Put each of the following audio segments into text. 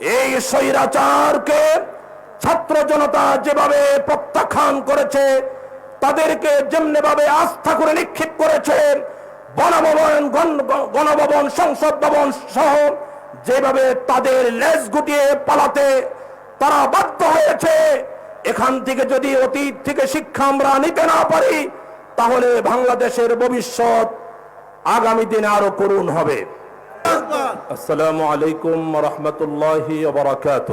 এই স্বৈরাচারকে ছাত্র জনতা যেভাবে প্রত্যাখ্যান করেছে, তাদেরকে যেমনি ভাবে আস্থা করে নিক্ষেপ করেছে গণভবন গণ- গণভবন, সংসদ ভবন সহ যেভাবে তাদের লেজ গুটিয়ে পালাতে তারা বাধ্য হয়েছে, এখান থেকে যদি অতীত থেকে শিক্ষা আমরা নিতে না পারি, তাহলে বাংলাদেশের ভবিষ্যৎ আগামী দিনে আরও করুণ হবে। আসসালামু আলাইকুম রহমতুল্লাহি ওবরাকাত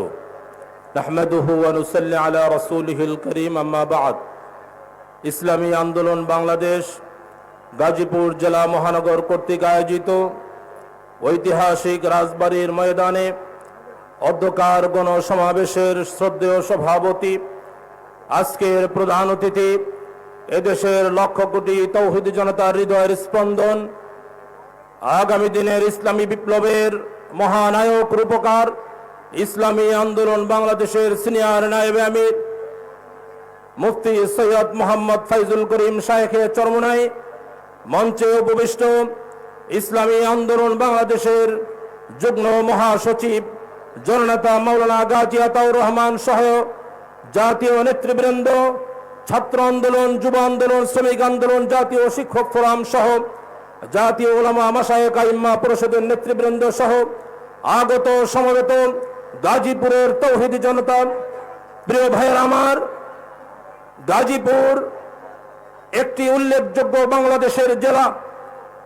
نحمده ونصلي على رسوله الكريم أما بعد ইসলামী আন্দোলন বাংলাদেশ গাজীপুর জেলা মহানগর কর্তৃক আয়োজিত ঐতিহাসিক রাজবাড়ির ময়দানে অধ্যকার গণসমাবেশের শ্রদ্ধেয় সভাপতি আজকের প্রধান অতিথি এদেশের লক্ষ কোটি তৌহিদ জনতার হৃদয়ের স্পন্দন আগামী দিনের ইসলামী বিপ্লবের মহানায়ক রূপকার ইসলামী আন্দোলন বাংলাদেশের সিনিয়র নায়েবে আমির মুফতি সৈয়দ মোহাম্মদ ফাইজুল করিম শায়েখে চরমনাই মঞ্চে উপবিষ্ট ইসলামী আন্দোলন বাংলাদেশের যুগ্ম মহাসচিব জননেতা মৌলানা গাজী আতাউর রহমান সহ জাতীয় নেতৃবৃন্দ, ছাত্র আন্দোলন, যুব আন্দোলন, শ্রমিক আন্দোলন, জাতীয় শিক্ষক ফোরাম সহ জাতীয় ওলামা মাসায়ক আইম্মা পরিষদের নেতৃবৃন্দ সহ আগত সমবেত গাজীপুরের তৌহিদি জনতা, প্রিয় ভাইয়ের আমার, গাজীপুর একটি উল্লেখযোগ্য বাংলাদেশের জেলা।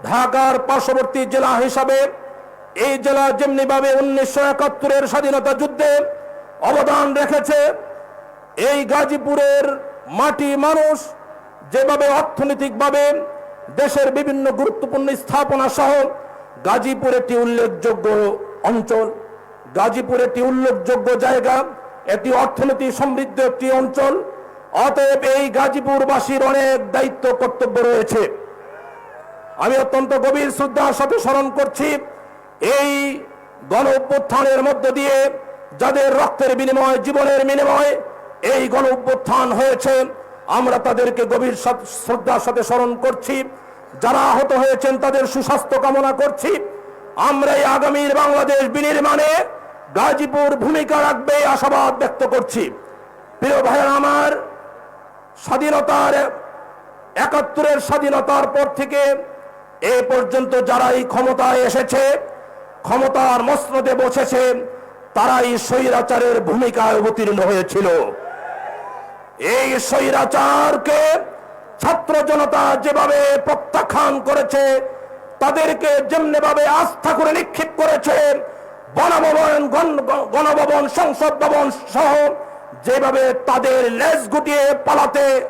ঢাকার পার্শ্ববর্তী জেলা হিসাবে এই জেলা যেমনিভাবে উনিশশো একাত্তরের স্বাধীনতা যুদ্ধে অবদান রেখেছে, এই গাজীপুরের মাটি মানুষ যেভাবে অর্থনৈতিকভাবে দেশের বিভিন্ন গুরুত্বপূর্ণ স্থাপনা সহ গাজীপুর একটি উল্লেখযোগ্য অঞ্চল। গাজীপুর একটি উল্লেখযোগ্য জায়গা, এটি অর্থনীতি সমৃদ্ধ একটি অঞ্চল। অতএব এই গাজীপুরবাসীর অনেক দায়িত্ব, কর্তব্য রয়েছে। আমি অত্যন্ত গভীর শ্রদ্ধার সাথে স্মরণ করছি, এই গণ অভ্যুত্থানের মধ্য দিয়ে যাদের রক্তের বিনিময়, জীবনের বিনিময়, এই গণ অভ্যুত্থান হয়েছে। আমরা তাদেরকে গভীর শ্রদ্ধার সাথে স্মরণ করছি। যারা আহত হয়েছেন, তাদের সুস্বাস্থ্য কামনা করছি। আমরা এই আগামীর বাংলাদেশ বিনির্মাণে গাজীপুর ভূমিকা রাখবে আশাবাদ ব্যক্ত করছি। প্রিয় ভাইয়ের আমার, স্বাধীনতার, একাত্তরের স্বাধীনতার পর থেকে এ পর্যন্ত যারা এই ক্ষমতায় এসেছে, ক্ষমতার মসনদে বসেছে, তারাই স্বৈরাচারের ভূমিকায় অবতীর্ণ হয়েছিল। এই স্বৈরাচারকে ছাত্র জনতা যেভাবে প্রত্যাখ্যান করেছে, তাদেরকে যেমনি ভাবে আস্থা করে নিক্ষেপ করেছে গণ- গণভবন, সংসদ ভবন সহ যেভাবে তাদের লেজ গুটিয়ে পালাতে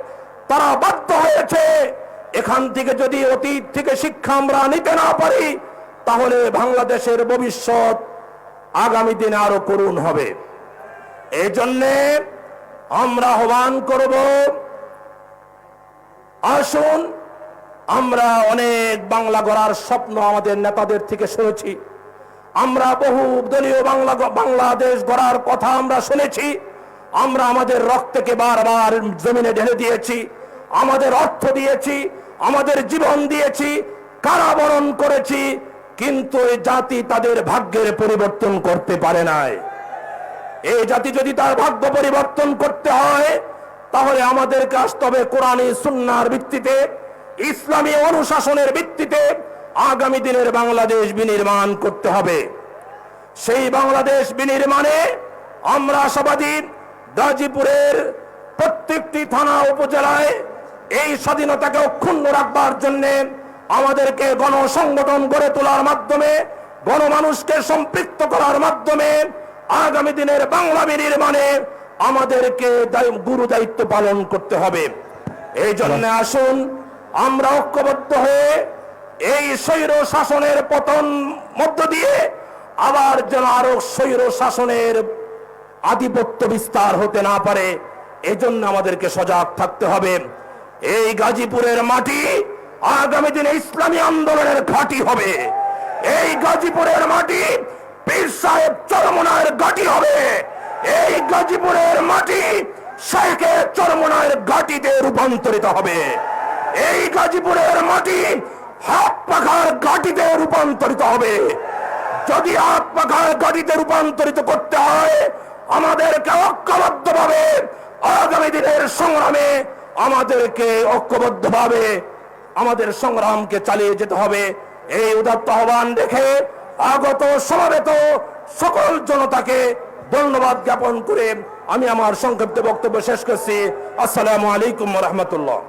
তারা বাধ্য হয়েছে, এখান থেকে যদি অতীত থেকে শিক্ষা আমরা নিতে না পারি, তাহলে বাংলাদেশের ভবিষ্যৎ আগামী দিনে আরও করুণ হবে। এই জন্যে আমরা আহ্বান করব। আসুন, আমরা অনেক বাংলা গড়ার স্বপ্ন আমাদের নেতাদের থেকে শুনেছি। আমরা বহু দলীয় বাংলা বাংলাদেশ গড়ার কথা আমরা শুনেছি। আমরা আমাদের রক্তকে বারবার জমিনে ঢেলে দিয়েছি। আমাদের অর্থ দিয়েছি, আমাদের জীবন দিয়েছি, কারাবরণ করেছি, কিন্তু এই জাতি তাদের ভাগ্যের পরিবর্তন করতে পারে নাই। এই জাতি যদি তার ভাগ্য পরিবর্তন করতে হয়, তাহলে আমাদেরকে আসতে হবে কোরআনী সুন্নার ভিত্তিতে, ইসলামী অনুশাসনের ভিত্তিতে আগামী দিনের বাংলাদেশ বিনির্মাণ করতে হবে। সেই বাংলাদেশ বিনির্মাণে আমরা আশাবাদী গাজীপুরের প্রত্যেকটি থানা উপজেলায় এই স্বাধীনতাকে অক্ষুণ্ণ রাখবার জন্য আমাদেরকে গণসংগঠন গড়ে তোলার মাধ্যমে, গণমানুষকে সম্পৃক্ত করার মাধ্যমে আগামী দিনের বাংলা বিনির্মাণে আমাদেরকে গুরু দায়িত্ব পালন করতে হবে। এই জন্য আসুন, আমরা ঐক্যবদ্ধ হয়ে এই স্বৈর শাসনের পতন মধ্য দিয়ে আবার যেন আরও স্বৈর শাসনের আধিপত্য বিস্তার হতে না পারে এজন্য আমাদেরকে সজাগ থাকতে হবে। এই গাজীপুরের মাটি আগামী দিনে ইসলামী আন্দোলনের ঘাঁটি হবে। এই গাজীপুরের মাটি পীর সাহেব চরমনায়ের ঘাঁটি হবে। এই গাজীপুরের মাটি শেখের চরমনায়ের ঘাঁটিতে রূপান্তরিত হবে। এই গাজীপুরের মাটি হাত পাখার ঘাঁটিতে রূপান্তরিত হবে। যদি আত্মঘায় গাড়িতে রূপান্তরিত করতে হয়, আমাদেরকে ঐক্যবদ্ধভাবে আগামী দিনের সংগ্রামে আমাদেরকে ঐক্যবদ্ধভাবে আমাদের সংগ্রামকে চালিয়ে যেতে হবে। এই উদাত্ত আহ্বান রেখে আগত সমাবেত সকল জনতাকে ধন্যবাদ জ্ঞাপন করে আমি আমার সংক্ষিপ্ত বক্তব্য শেষ করছি। আসসালামু আলাইকুম রহমতুল্লাহ।